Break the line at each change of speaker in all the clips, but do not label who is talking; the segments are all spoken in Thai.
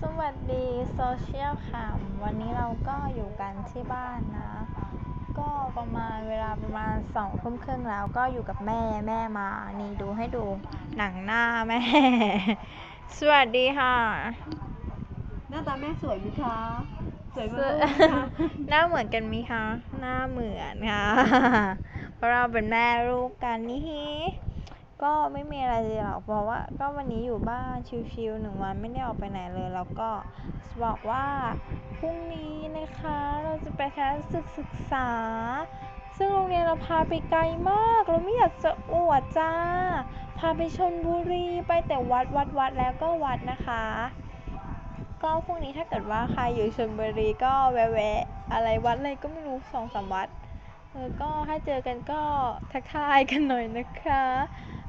สวัสดีโซเชียลค่ะ วันนี้เราก็อยู่กันที่บ้านนะ ก็ประมาณเวลาประมาณสองทุ่มครึ่งแล้วก็อยู่กับแม่แม่มา นี่ดูให้ดูหนังหน้าแม่ สวัสดีค่ะ
หน้าตาแม่สวยไหมคะ สวย
ส
มาวก
ย
ไหมคะ
หน้าเหมือนกันไหมคะ หน้าเหมือนค่ะ เพราะเราเป็นแม่ลูกกันนี่ฮิ ก็ไม่มีอะไรเลยหรอกเพราะว่าก็วันนี้อยู่บ้านชิลๆหนึ่งวันไม่ได้ออกไปไหนเลย แล้วก็บอกว่าพรุ่งนี้นะคะเราจะไปทัศนศึกศึกษา ซึ่งโรงเรียนเราพาไปไกลมาก เราไม่อยากจะอวดจ้า พาไปชนบุรีไปแต่วัดวัดวัดแล้วก็วัดนะคะ ก็พรุ่งนี้ถ้าเกิดว่าใครอยู่ชลบุรีก็แวะอะไรวัดอะไรก็ไม่รู้สองสามวัดเออก็ถ้าเจอกันก็ทักทายกันหน่อยนะคะ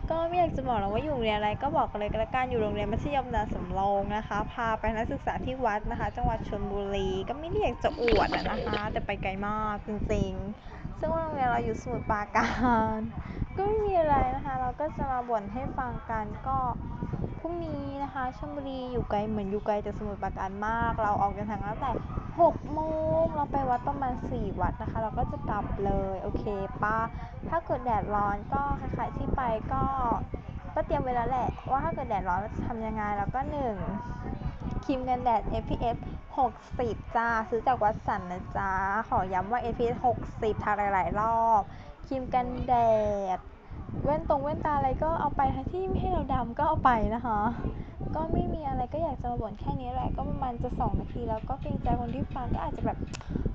ก็ไม่อยากจะบอกหรอกว่าอยู่โรงเรียนอะไรก็บอกกันเลยก็แล้วกันอยู่โรงเรียนมัธยมนาสำโรงนะคะ พาไปนักศึกษาที่วัดนะคะ จังหวัดชลบุรี ก็ไม่ได้อยากจะอวดอะนะคะ แต่ไปไกลมากจริงๆ ซึ่งโรงเรียนเราอยู่สมุทรปราการก็ไม่มีอะไรนะคะ เราก็จะมาบ่นให้ฟังกันก็พรุ่งนี้ นะคะชลบุรีอยู่ไกลเหมือนอยู่ไกลจากสมุทรปราการมาก เราออกเดินทางตั้งแต่6โมงเราไปวัดประมาณ 4 วัดนะคะ เราก็จะกลับเลยโอเคป้าถ้าเกิดแดดร้อนก็คล้ายๆที่ไปก็ก็เตรียมไว้แล้วแหละ ว่าถ้าเกิดแดดร้อนเราจะทำยังไงแล้วก็หนึ่งครีมกันแดด SPF 60 จ้า ซื้อจากวัดสันนะจ๊ะขอย้ำว่า SPF 60 ทาหลายๆ รอบครีมกันแดดแว่นตรงแว่นตาอะไรก็เอาไปที่ไม่ให้เราดำก็เอาไปนะคะ ก็ไม่มีอะไรก็อยากจะมาบ่นแค่นี้แหละ ก็ประมาณจะสองนาทีแล้วก็เกรงใจคนที่ฟังก็อาจจะแบบ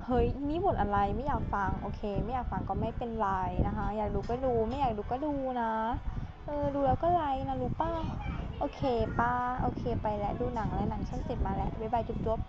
เฮ้ยนี่บ่นอะไรไม่อยากฟังโอเค ไม่อยากฟังก็ไม่เป็นไรนะคะ อยากดูก็ดูไม่อยากดูก็ดูนะเออดูแล้วก็ไลน์นะรู้ป้าโอเคป้าโอเคไปแล้วดูหนังแล้วหนังช่างเสร็จมาแล้วบ๊ายบายจุ๊บ